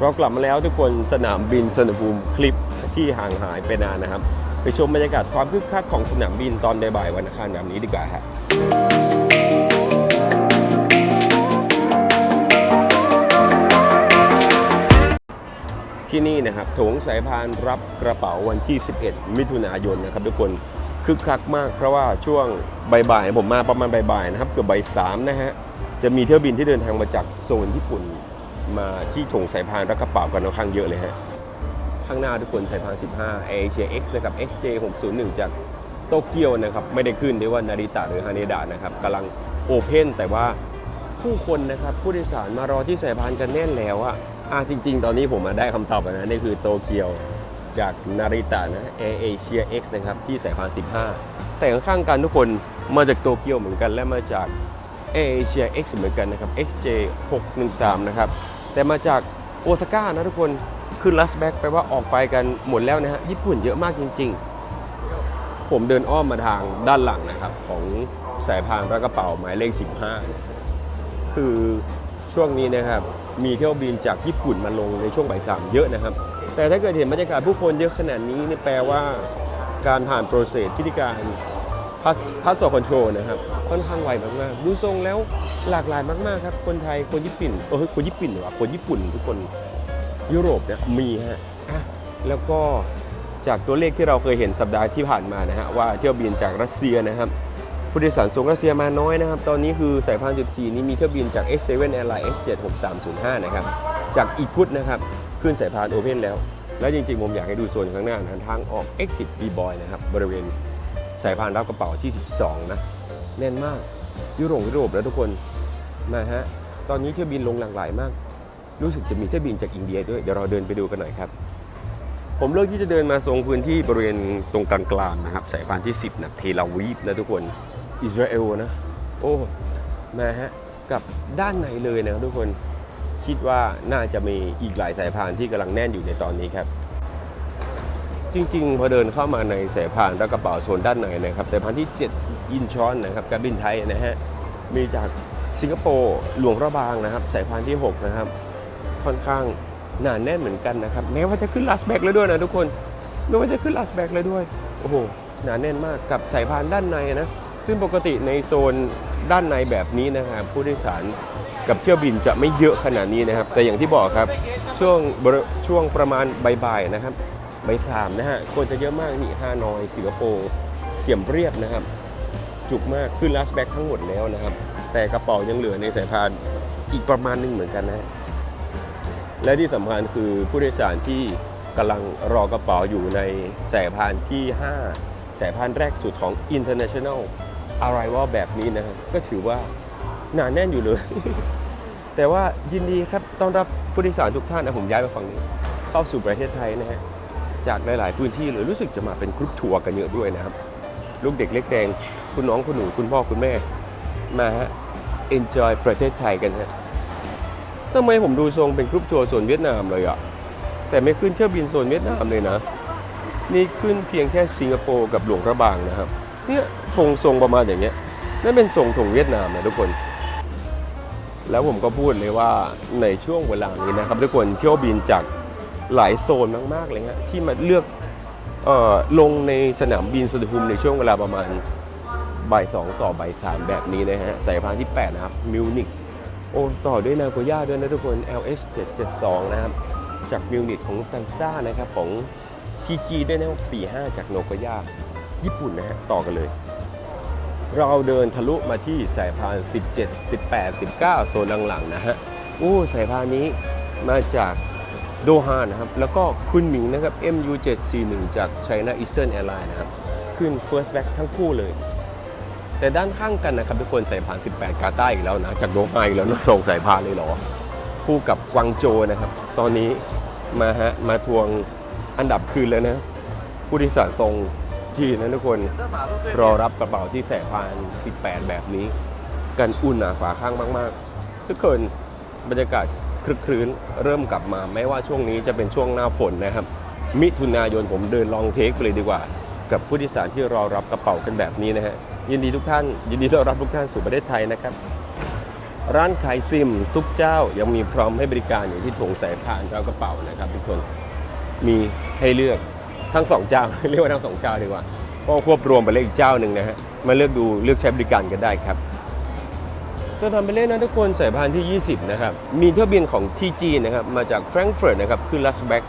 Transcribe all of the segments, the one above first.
เรากลับมาแล้วทุกคนสนามบินสนภูมิคลิปที่ห่างหายไปนานนะครับ ไปชมบรรยากาศความคึกคักของสนามบินตอนบ่ายๆวันอังคารแบบนี้ดีกว่าฮะที่นี่นะครับโถงสายพานรับกระเป๋าวันที่ 11 มิถุนายนนะครับทุกคนคึกคักมากเพราะว่าช่วงบ่ายๆผมมาประมาณบ่ายๆนะครับเกือบบ่ายสามนะฮะจะมีเที่ยวบินที่เดินทางมาจากโซนญี่ปุ่น มาที่ถงสายพานรับกระเป๋ากันค่อนข้างเยอะเลยฮะ ข้างหน้าทุกคนสายพาน 15 Asia X นะครับ XJ 601 จากโตเกียวนะครับ ไม่ได้ขึ้นด้วยว่านาริตะหรือฮาเนดะนะครับกำลังโอเพนแต่ว่าผู้คนนะครับผู้โดยสารมารอที่สายพานกันแน่นแล้วอะอะจริง ๆ ตอนนี้ผมมาได้คำตอบแล้วนะนี่คือโตเกียวจากนาริตะนะ Air Asia X นะครับที่สายพาน 15 แต่ข้างๆกันทุกคนมาจากโตเกียวเหมือนกันและมาจาก Air Asia X เหมือนกันนะครับ XJ 613 นะครับ แต่มาจากโอซาก้านะทุกคนขึ้นลัสแบ็กไปว่าออกไปกันหมดแล้วนะฮะญี่ปุ่นเยอะมากจริง ๆ ผมเดินอ้อมมาทางด้านหลังนะครับ ของสายพานรักกระเป๋าหมายเลข 15นะคือช่วงนี้นะครับมีเที่ยวบินจากญี่ปุ่นมาลงในช่วงบ่ายสามเยอะนะครับ แต่ถ้าเกิดเห็นบรรยากาศผู้คนเยอะขนาดนี้นี่แปลว่า การผ่านโปรเซสพิธีการ พาสพาสปอร์ตคอนโทรลนะครับ ค่อนข้างไวมากๆดูทรงแล้วหลากหลายมากๆครับ คนไทย คนญี่ปุ่นเออคนญี่ปุ่นหรอคนญี่ปุ่นทุกคนยุโรปเนี่ยมีฮะแล้วก็จากตัวเลขที่เราเคยเห็นสัปดาห์ที่ผ่านมานะฮะว่าเที่ยวบินจากรัสเซียนะครับผู้โดยสารส่งรัสเซียมาน้อยนะครับ ตอนนี้คือสายพาน14 นี้มีเที่ยวบินจาก S7 Airline S76305 นะครับ จากอีกุดนะครับ ขึ้นสายพานโอเพนแล้ว แล้วจริงๆ ผมอยากให้ดูโซนข้างหน้านะทางออก Exit B-Boy นะครับ บริเวณ สายพานรับกระเป๋าที่ 12 นะแน่นมากยุโรปยุโรปแล้วทุกคนมาฮะตอนนี้เที่ยวบินลงหลากหลายมาก รู้สึกจะมีเที่ยวบินจากอินเดียด้วยเดี๋ยวเราเดินไปดูกันหน่อยครับ ผมเลือกที่จะเดินมาทรงพื้นที่บริเวณตรงกลางๆนะครับ สายพานที่ 10นะเทลาวีฟนะทุกคนอิสราเอลนะ โอ้มาฮะกับด้านในเลยนะครับทุกคนคิดว่าน่าจะมีอีกหลายสายพานที่กำลังแน่นอยู่ในตอนนี้ครับ จริงๆ พอเดินเข้ามาในสายพานแล้วกระเป๋าโซนด้านในนะครับสายพานที่ 7 อินชอนนะครับการบินไทยนะฮะมีจากสิงคโปร์หลวงพระบางนะครับสายพานที่ 6 นะครับ ค่อนข้างหนาแน่นเหมือนกันนะครับแม้ว่าจะขึ้นลาสแบกแล้วด้วยนะทุกคนแม้ว่าจะขึ้นลาสแบกแล้วด้วยโอ้โหหนาแน่นมากกับสายพานด้านในนะซึ่งปกติในโซนด้านในแบบนี้นะครับผู้โดยสารกับเที่ยวบินจะไม่เยอะขนาดนี้นะครับ แต่อย่างที่บอกครับช่วงช่วงประมาณบ่ายๆนะครับ ใบสามนะฮะคนจะเยอะมากนี่ฮานอยสิงคโปร์เสียมเรียบนะครับ จุกมากขึ้นลาสแบ็กทั้งหมดแล้วนะครับ แต่กระเป๋ายังเหลือในสายพานอีกประมาณหนึงเหมือนกันนะฮะและที่สำคัญคือผู้โดยสารที่กำลังรอกระเป๋าอยู่ในสายพานที่ 5 สายพานแรกสุดของ International Arrival แบบนี้นะฮะก็ถือว่าหนาแน่นอยู่เลย แต่ว่ายินดีครับต้อนรับผู้โดยสารทุกท่านนะผมย้ายมาฝั่งนี้ เข้าสู่ประเทศไทยนะฮะ จากหลาย ๆ พื้นที่เลยรู้สึกจะมาเป็นกรุ๊ปทัวร์กันเยอะด้วยนะครับ ลูกเด็กเล็กแดง คุณน้องคุณหนูคุณพ่อคุณแม่ มาฮะ enjoy ประเทศไทยกันฮะทำไมผมดูทรงเป็นกรุ๊ปทัวร์โซนเวียดนามเลยอะแต่ไม่ขึ้นเที่ยวบินโซนเวียดนามเลยนะ นี่ขึ้นเพียงแค่สิงคโปร์กับหลวงพระบางนะครับ เนี่ยธงทรงประมาณอย่างเงี้ยนั่นเป็นทรงธงเวียดนามนะทุกคน แล้วผมก็พูดเลยว่าในช่วงเวลานี้นะครับ ทุกคนเที่ยวบินจาก หลายโซนมากๆเลยฮะที่มาเลือกเออลงในสนามบินสุวรรณภูมิในช่วงเวลาประมาณบ่ายสองต่อบ่ายสามแบบนี้นะฮะสายพานที่ 8 นะครับมิวนิกโอ้ต่อด้วยนาโกย่าด้วยนะทุกคน LH 772นะครับ จากมิวนิกของตันซ่านะครับของ TG ด้วยนะ45 จากโนโกย่าญี่ปุ่นนะฮะต่อกันเลย เราเดินทะลุมาที่สายพาน 17 18 19 โซนหลังๆนะฮะโอ้สายพานนี้มาจาก โดฮานะครับ แล้วก็คุณหมิงนะครับ MU 741 จาก China Eastern Airlines นะครับ ขึ้น First Back ทั้งคู่เลย แต่ด้านข้างกันนะครับทุกคนใสายพาน 18 กาตาอีกแล้วนะ จากโดฮาอีกแล้วนะส่งสายพานเลยเหรอ คู่กับกวางโจนะครับ ตอนนี้มาฮะ มาทวงอันดับคืนแล้วนะ ผู้โดยสารทรงจีนนะทุกคนรอรับกระเป๋าที่สายพาน 18 แบบนี้ กันอุ่นหนาฝาข้างมาก ๆ ทุกคนบรรยากาศ คลึกครื้นเริ่มกลับมาไม่ว่าช่วงนี้จะเป็นช่วงหน้าฝนนะครับ มิถุนายนผมเดินลองเทคไปเลยดีกว่า กับผู้โดยสารที่รอรับกระเป๋ากันแบบนี้นะฮะยินดีทุกท่าน ยินดีต้อนรับทุกท่านสู่ประเทศไทยนะครับ ร้านขายซิมทุกเจ้ายังมีพร้อมให้บริการอยู่ที่ถุงสายพานแล้วกระเป๋านะครับทุกคนมีให้เลือกทั้งสองเจ้าเรียกว่าทั้งสองเจ้าดีกว่าก็ควบรวมไปเลยอีกเจ้าหนึ่งนะฮะมาเลือกดูเลือกใช้บริการกันได้ครับ ก็ทำไปเล่นนะทุกคนสายพานที่ 20 นะครับ มีเที่ยวบินของทีจีนะครับ มาจากแฟรงก์เฟิร์ตนะครับขึ้นลัสแบก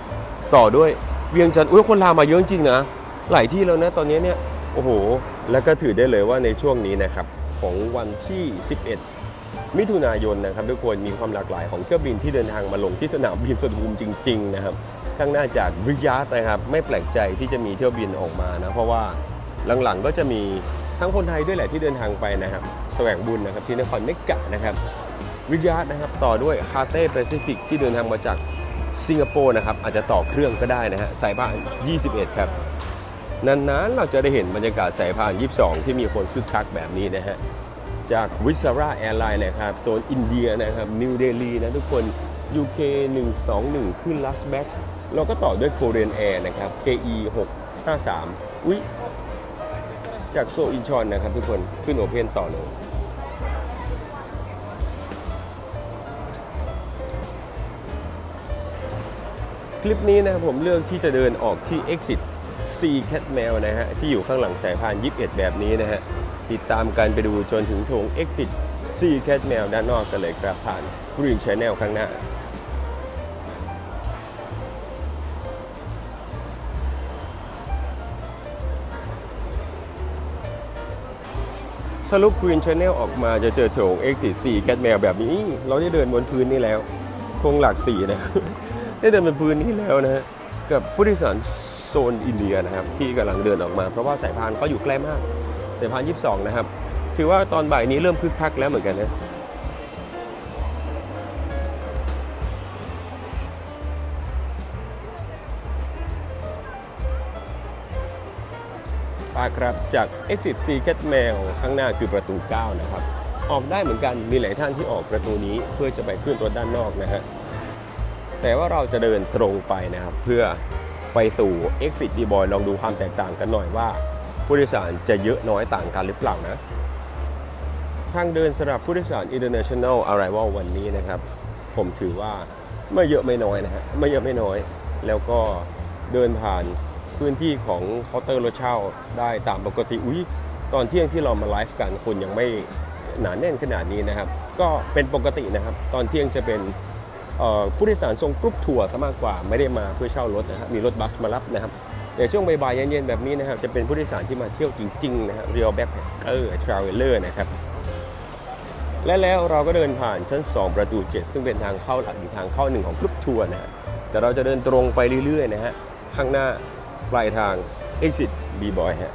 ต่อด้วยเวียงจันทร์อุ้ยคนลาวมาเยอะจริงนะ หลายที่แล้วนะ ตอนนี้เนี่ย โอ้โห แล้วก็ถือได้เลยว่าในช่วงนี้นะครับ ของวันที่ 11 มิถุนายนนะครับทุกคนมีความหลากหลายของเที่ยวบินที่เดินทางมาลงที่สนามบินสุวรรณภูมิจริง ๆ นะครับข้างหน้าจากริยาดนะครับไม่แปลกใจที่จะมีเที่ยวบินออกมานะเพราะว่าหลังๆก็จะมีทั้งคนไทยด้วยแหละที่เดินทางไปนะครับ แสวงบุญนะครับที่นครเมกะนะครับริยาดนะครับต่อด้วยคาเต้แปซิฟิกที่เดินทางมาจากสิงคโปร์นะครับอาจจะต่อเครื่องก็ได้นะฮะสายพาน 21 ครับนานๆเราจะได้เห็นบรรยากาศสายพาน 22 ที่มีคนคึกคักแบบนี้นะฮะจากวิสราแอร์ไลน์นะครับโซนอินเดียนะครับนิวเดลีนะทุกคน UK 121 ขึ้นลัสแบ็กเราก็ต่อด้วยโคเรียนแอร์นะครับ KE 653 อุ๊ย จากโซอินชอนนะครับทุกคนขึ้นโอเพนต่อเลย ลิปนี้นะครับผมเลือกที่จะเดินออกที่ Exit C Cat Mail นะฮะที่อยู่ข้างหลังสายพาน 21 แบบนี้นะฮะติดตามกันไปดูจนถึงโถง Exit C Cat Mail ด้านนอกกันเลยครับผ่าน Green Channel ข้างหน้าถ้าลุก Green Channel ออกมาจะเจอโถง Exit C Cat Mail แบบนี้ เราได้เดินบนพื้นนี่แล้วโครงหลักสีนะ ได้เดินบนพื้นนี่แล้วนะฮะกับผู้โดยสารโซนอินเดียนะครับ ที่กำลังเดินออกมา เพราะว่าสายพานเขาอยู่ใกล้มากสายพาน 22 นะครับ ถือว่าตอนบ่ายนี้เริ่มคึกคักแล้วเหมือนกันนะปาครับจาก Exit C Cat Mail ข้างหน้าคือประตู 9 นะครับ ออกได้เหมือนกันมีหลายท่านที่ออกประตูนี้เพื่อจะไปขึ้นรถด้านนอกนะฮะ แต่ว่าเราจะเดินตรงไปนะครับ เพื่อไปสู่ Exit D Boy ลองดูความแตกต่างกันหน่อยว่า ผู้โดยสารจะเยอะน้อยต่างกันหรือเปล่านะ ทางเดินสำหรับผู้โดยสาร International Arrival วันนี้นะครับ ผมถือว่าไม่เยอะไม่น้อยนะฮะไม่เยอะไม่น้อย แล้วก็เดินผ่านพื้นที่ของเคาน์เตอร์รถเช่าได้ตามปกติอุ้ยตอนเที่ยงที่เรามาไลฟ์กันคนยังไม่หนาแน่นขนาดนี้นะครับ ก็เป็นปกตินะครับ ตอนเที่ยงจะเป็น ผู้โดยสารทรงกรุ๊ปทัวร์ซะมากกว่าไม่ได้มาเพื่อเช่ารถนะครับมีรถบัสมารับนะครับแต่ช่วงบ่ายๆเย็นๆแบบนี้นะครับจะเป็นผู้โดยสารที่มาเที่ยวจริงๆนะครับเรียลแบ็คเกอร์ทราเวลเลอร์นะครับและแล้วเราก็เดินผ่านชั้น 2 ประตู 7 ซึ่งเป็นทางเข้าหลักอีกทางเข้าหนึ่งของกรุ๊ปทัวร์นะฮะแต่เราจะเดินตรงไปเรื่อยๆนะฮะข้างหน้าปลายทาง Exit B Boy ฮะ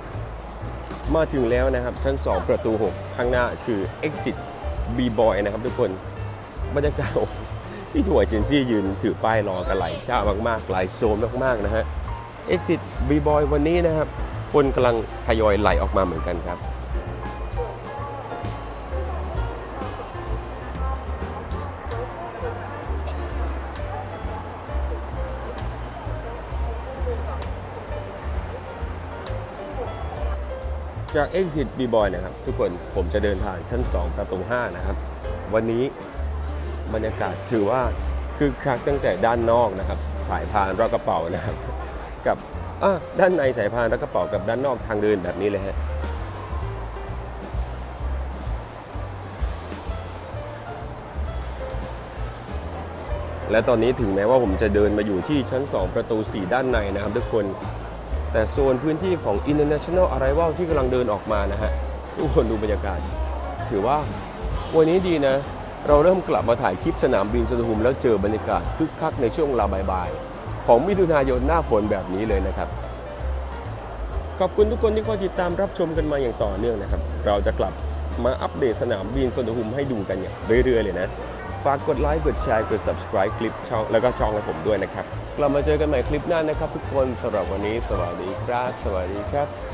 มาถึงแล้วนะครับชั้น 2 ประตู 6 ข้างหน้าคือ Exit B Boy นะครับทุกคนบรรยากาศ พี่ถั่วเจนซี่ยืนถือป้ายรอกันหลายเจ้ามากๆ หลายโซนมากๆนะฮะ Exit B Boy วันนี้นะครับ คนกำลังทยอยไหลออกมาเหมือนกันครับ จาก Exit B Boy นะครับ ทุกคนผมจะเดินผ่านชั้น 2 ประตู 5 นะครับ วันนี้ บรรยากาศถือว่าคือคักตั้งแต่ด้านนอกนะครับ สายพานรอกกระเป๋านะครับ กับอะด้านในสายพานรอกกระเป๋ากับด้านนอกทางเดินแบบนี้เลยฮะและตอนนี้ถึงแม้ว่าผมจะเดินมาอยู่ที่ชั้น 2 ประตู 4 ด้านในนะครับทุกคน แต่โซนพื้นที่ของ International Arrival ที่กำลังเดินออกมานะฮะทุกคนดูบรรยากาศ ถือว่าวันนี้ดีนะ เราเริ่มกลับมาถ่ายคลิปสนามบินสุวรรณภูมิแล้วเจอบรรยากาศคึกคักในช่วงเวลาบ่ายๆ ของมิถุนายนหน้าฝนแบบนี้เลยนะครับ ขอบคุณทุกคนที่คอยติดตามรับชมกันมาอย่างต่อเนื่องนะครับ เราจะกลับมาอัปเดตสนามบินสุวรรณภูมิให้ดูกันอย่างเรื่อยๆเลยนะ ฝากกดไลค์กดแชร์กด subscribe คลิปช่องแล้วก็ช่องให้ผมด้วยนะครับกลับมาเจอกันใหม่คลิปหน้านะครับ ทุกคนสำหรับวันนี้ สวัสดีครับ สวัสดีครับ